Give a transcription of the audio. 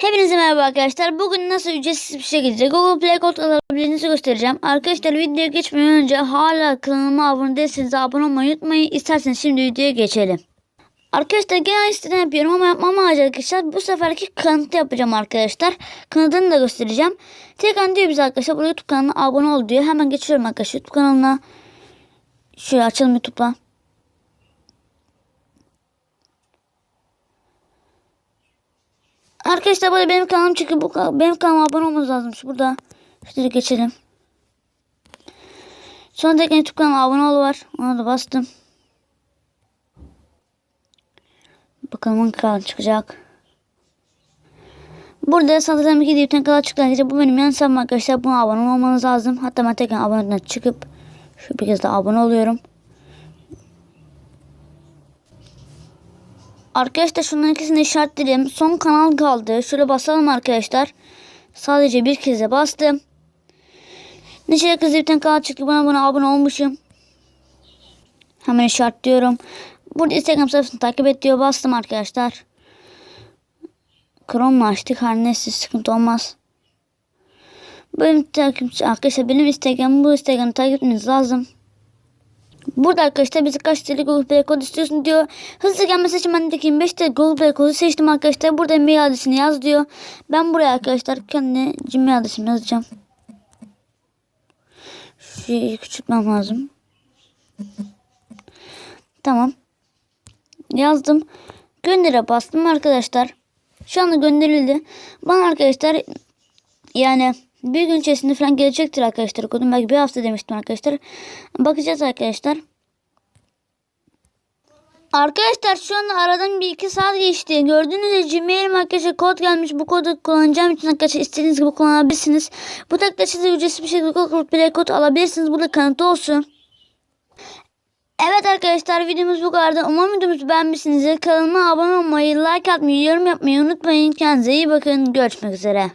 Hepinize merhaba arkadaşlar. Bugün nasıl ücretsiz bir şekilde Google Play Code alabildiğinizi göstereceğim. Arkadaşlar videoya geçmeden önce hala kanalıma abone değilseniz abone olmayı unutmayın. İsterseniz şimdi videoya geçelim. Arkadaşlar genel siteden yapıyorum ama yapmam acil arkadaşlar. Bu seferki kanıtı yapacağım arkadaşlar. Kanıtını da göstereceğim. Tekrar diyor bize arkadaşlar bu YouTube kanalına abone ol diyor. Hemen geçiyorum arkadaşlar YouTube kanalına. Şöyle açalım YouTube'la. Arkadaşlar burada benim kanalım çıkıyor. Bu, benim kanalıma abone olmanız lazım. Burada. Şöyle geçelim. Sonra tekrar YouTube kanalıma abone ol var. Ona da bastım. Bakalım hangi kanal çıkacak. Burada sanırım iki diye çıktı. arkadaşlar. Bu benim yan hesabım arkadaşlar. Buna abone olmanız lazım. Hatta ben tekrar aboneden çıkıp şu bir kez daha abone oluyorum. Arkadaşlar şunların ikisini işaretledim. Son kanal kaldı. Şöyle basalım arkadaşlar. Sadece bir kez bastım. Neşe kızı bir tane kanal çıktı. Bana buna abone olmuşum. Hemen işaretliyorum. Burada Instagram sayfasını takip et diyor. Bastım arkadaşlar. Chrome mu açtık? Her neyse sıkıntı olmaz. Benim takipçi arkadaşlar benim Instagram bu Instagram'ı takip etmeniz lazım. Burada arkadaşlar bizi kaç TL Google Play kodu istiyorsun diyor. Hızlı gelmesi için ben de 25 TL Google Play kodu seçtim arkadaşlar. Burada mail adresini yaz diyor. Ben buraya arkadaşlar kendi Gmail adresimi yazacağım. Şurayı küçültmem lazım. Tamam. Yazdım. Göndere bastım arkadaşlar. Şu anda gönderildi. Bana arkadaşlar yani bir gün içerisinde falan gelecektir arkadaşlar kodum. Belki bir hafta demiştim arkadaşlar. Bakacağız arkadaşlar. Arkadaşlar şu anda aradan bir iki saat geçti. Gördüğünüz gibi Gmail'im arkadaşlar kod gelmiş. Bu kodu kullanacağım için arkadaşlar istediğiniz gibi kullanabilirsiniz. Bu takdirde siz de ücretsiz bir şekilde Play kod alabilirsiniz. Burada kanıtı olsun. Evet arkadaşlar videomuz bu kadar. Umarım videomuzu beğenmişsinizdir. Kanalıma abone olmayı, like atmayı, yorum yapmayı unutmayın. Kendinize iyi bakın. Görüşmek üzere.